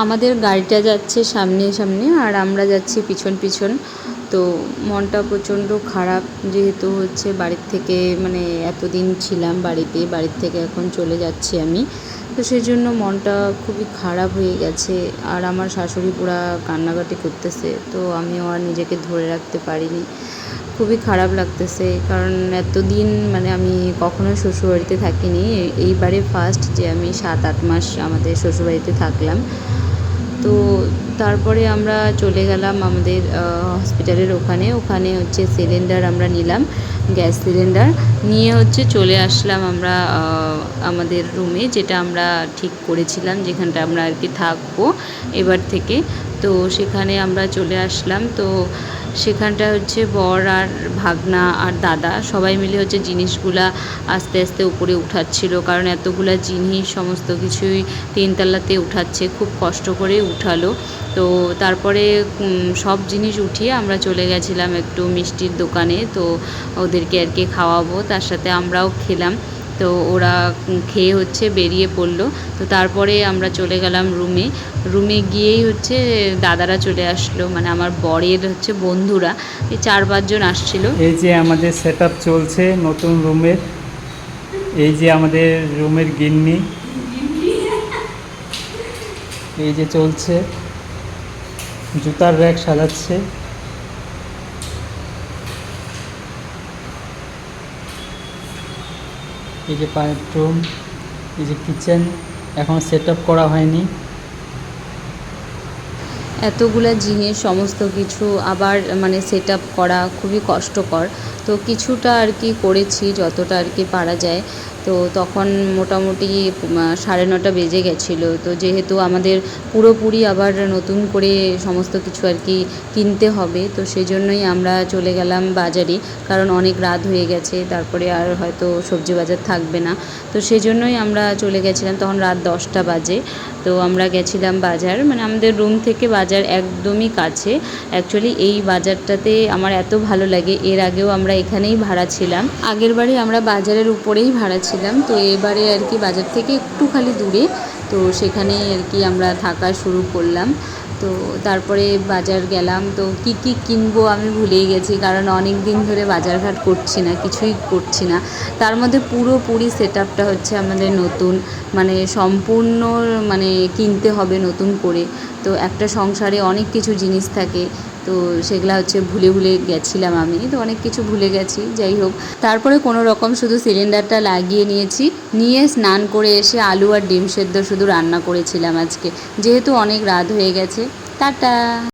আমাদের গাড়িটা যাচ্ছে সামনে সামনে আর আমরা যাচ্ছি পিছন পিছন। তো মনটা প্রচণ্ড খারাপ যেহেতু হচ্ছে বাড়ির থেকে মানে এতদিন ছিলাম বাড়িতে, বাড়ির থেকে এখন চলে যাচ্ছি আমি। তো সেই জন্য মনটা খুবই খারাপ হয়ে গেছে আর আমার শাশুড়ি পুরা কান্নাকাটি করতেছে। তো আমিও আর নিজেকে ধরে রাখতে পারিনি। খুবই খারাপ লাগতেছে। কারণ এতদিন মানে আমি কখনো শ্বশুরবাড়িতে থাকিনি। এইবারে ফার্স্ট যে আমি সাত, আট মাস আমাদের শ্বশুরবাড়িতে থাকলাম। তো তারপরে আমরা চলে গেলাম আমাদের হসপিটালের ওখানে। ওখানে হচ্ছে সিলিন্ডার আমরা নিলাম, গ্যাস সিলিন্ডার নিয়ে হচ্ছে চলে আসলাম আমরা আমাদের রুমে যেটা আমরা ঠিক করেছিলাম যেখানটা আমরা আর কি থাকব এবার থেকে। তো সেখানে আমরা চলে আসলাম। তো সেখানটা হচ্ছে বর আর ভাগনা আর দাদা সবাই মিলে হচ্ছে জিনিসগুলা আস্তে আস্তে উপরে উঠাচ্ছিল। কারণ এতগুলা জিনিস সমস্ত কিছুই তিনতলাতে উঠাচ্ছে, খুব কষ্ট করে উঠালো। তো তারপরে সব জিনিস উঠিয়ে আমরা চলে গেছিলাম একটু মিষ্টির দোকানে। তো ওদেরকে আর কি খাওয়াবো, তার সাথে আমরাও খেলাম। তো ওরা খেয়ে হচ্ছে বেরিয়ে পড়ল। তো তারপরে আমরা চলে গেলাম রুমে। রুমে গিয়েই হচ্ছে দাদারা চলে আসলো মানে আমার বরের হচ্ছে বন্ধুরা। এই চার পাঁচজন আসছিল। এই যে আমাদের সেট চলছে নতুন রুমের, এই যে আমাদের রুমের গিন্নি। এই যে চলছে। জুতার র্যাক সাজাচ্ছে। এই যে রুম এই যে কিচেন এখনও সেট করা হয়নি। এতগুলা জিনিস, সমস্ত কিছু আবার মানে সেট আপ করা খুবই কষ্টকর। তো কিছুটা আর কি করেছি যতটা আর কি পারা যায়। তো তখন মোটামুটি সাড়ে নটা বেজে গেছিল। তো যেহেতু আমাদের পুরোপুরি আবার নতুন করে সমস্ত কিছু আর কি কিনতে হবে, তো সেই জন্যই আমরা চলে গেলাম বাজারে। কারণ অনেক রাত হয়ে গেছে, তারপরে আর হয়তো সবজি বাজার থাকবে না। তো সেই জন্যই আমরা চলে গেছিলাম, তখন রাত দশটা বাজে। তো আমরা গেছিলাম বাজার মানে আমাদের রুম থেকে বাজার একদমই কাছে। অ্যাকচুয়ালি এই বাজারটাতে আমার এত ভালো লাগে, এর আগেও আমরা এখানেই ভাড়া ছিলাম। আগের বারে আমরা বাজারের উপরেই ভাড়া ছিলাম, তো এবারে আর কি বাজার থেকে একটু খালি দূরে, তো সেখানেই আর কি আমরা থাকা শুরু করলাম। তো তারপরে বাজার গেলাম। তো কি কি কিনবো আমি ভুলেই গেছি, কারণ অনেক দিন ধরে বাজারঘাট করছি না, কিছুই করছি না। তার মধ্যে পুরোপুরি সেট আপটা হচ্ছে আমাদের নতুন মানে সম্পূর্ণ মানে কিনতে হবে নতুন করে। তো একটা সংসারে অনেক কিছু জিনিস থাকে, তো সেগুলা হচ্ছে ভুলে ভুলে গেছিলাম আমি, তো অনেক কিছু ভুলে গেছি, যাই হোক। তারপরে কোনো রকম শুধু সিলিন্ডারটা লাগিয়ে নিয়েছি, নিয়ে স্নান করে এসে আলু আর ডিম সেদ্ধ শুধু রান্না করেছিলাম আজকে। যেহেতু অনেক রাত হয়ে গেছে 哒哒。